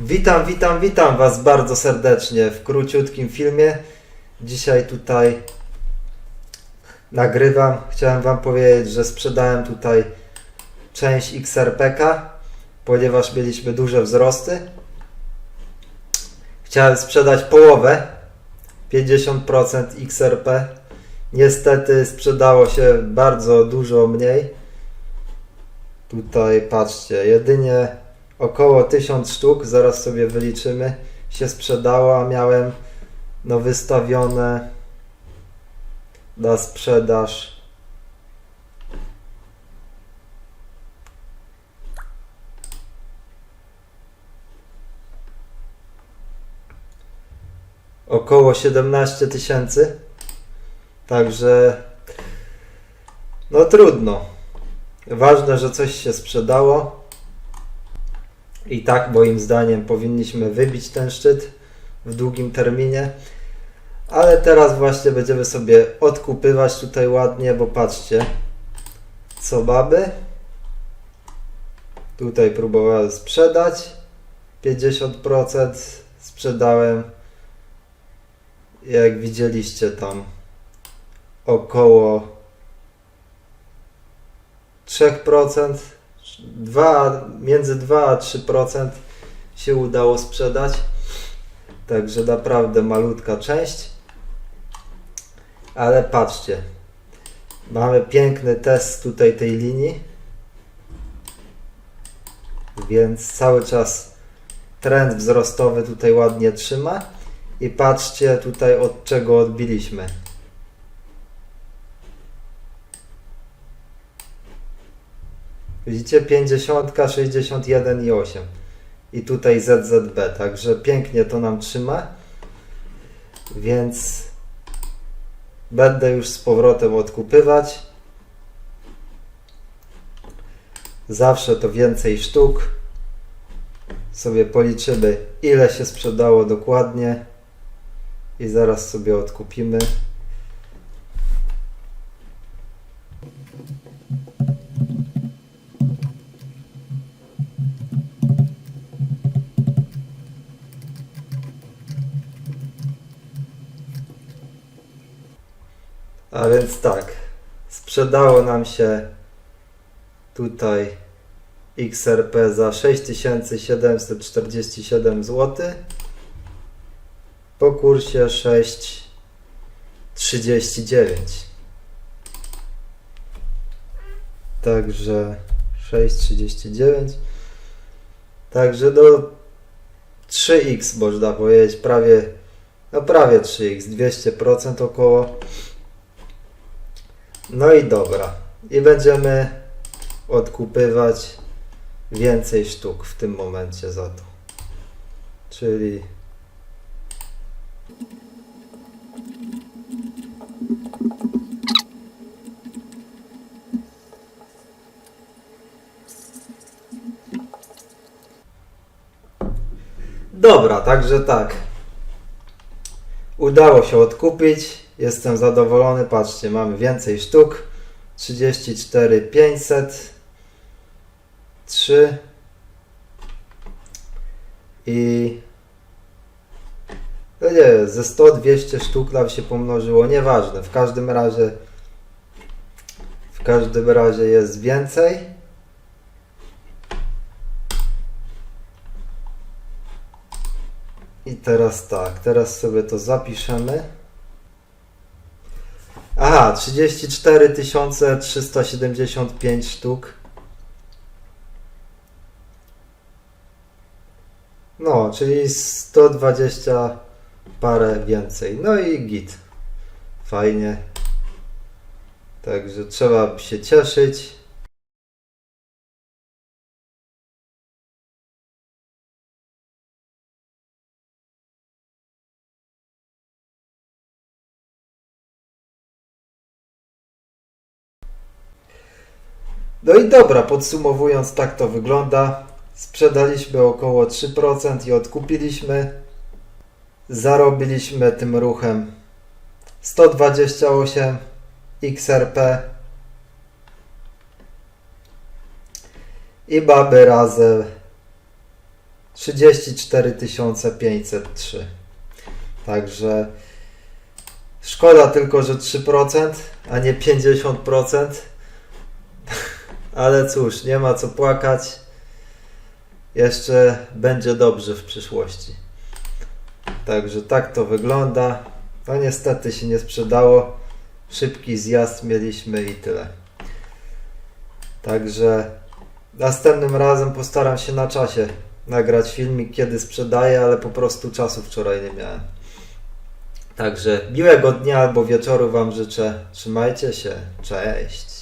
Witam, witam, witam Was bardzo serdecznie w króciutkim filmie. Dzisiaj tutaj nagrywam. Chciałem Wam powiedzieć, że sprzedałem tutaj część XRPK, ponieważ mieliśmy duże wzrosty. Chciałem sprzedać połowę, 50% XRP. Niestety sprzedało się bardzo dużo mniej. Tutaj patrzcie, jedynie około 1000 sztuk, zaraz sobie wyliczymy, się sprzedało, a miałem no wystawione na sprzedaż około 17 tysięcy. Także no trudno. Ważne, że coś się sprzedało. I tak moim zdaniem powinniśmy wybić ten szczyt w długim terminie. Ale teraz właśnie będziemy sobie odkupywać tutaj ładnie, bo patrzcie, co baby. Tutaj próbowałem sprzedać. 50% sprzedałem. Jak widzieliście tam około 3%, 2, między 2 a 3% się udało sprzedać. Także naprawdę malutka część. Ale patrzcie, mamy piękny test tutaj tej linii. Więc cały czas trend wzrostowy tutaj ładnie trzyma. I patrzcie tutaj od czego odbiliśmy. Widzicie 50, 61 i 8. I tutaj ZZB, także pięknie to nam trzyma. Więc będę już z powrotem odkupywać. Zawsze to więcej sztuk. Sobie policzymy ile się sprzedało dokładnie. I zaraz sobie odkupimy. A więc tak, sprzedało nam się tutaj XRP za 6747 zł po kursie 6,39. Także 6,39. Także do 3x można powiedzieć, prawie, no prawie 3x, 200% około. No i dobra. I będziemy odkupywać więcej sztuk w tym momencie za to. Czyli Dobra, także tak. Udało się odkupić. Jestem zadowolony. Patrzcie, mamy więcej sztuk. 34 500 3 i no nie, ze 100-200 sztuk nam się pomnożyło, nieważne, w każdym razie w każdym razie jest więcej. I teraz tak, teraz sobie to zapiszemy. Aha, 34 375 sztuk. No, czyli 120 parę więcej. No i git. Fajnie. Także trzeba się cieszyć. No i dobra, podsumowując, tak to wygląda. Sprzedaliśmy około 3% i odkupiliśmy. Zarobiliśmy tym ruchem 128 XRP i baby razem 34 503. Także szkoda tylko, że 3%, a nie 50%. Ale cóż, nie ma co płakać. Jeszcze będzie dobrze w przyszłości. Także tak to wygląda. No niestety się nie sprzedało. Szybki zjazd mieliśmy i tyle. Także następnym razem postaram się na czasie nagrać filmik, kiedy sprzedaję, ale po prostu czasu wczoraj nie miałem. Także miłego dnia albo wieczoru Wam życzę. Trzymajcie się. Cześć.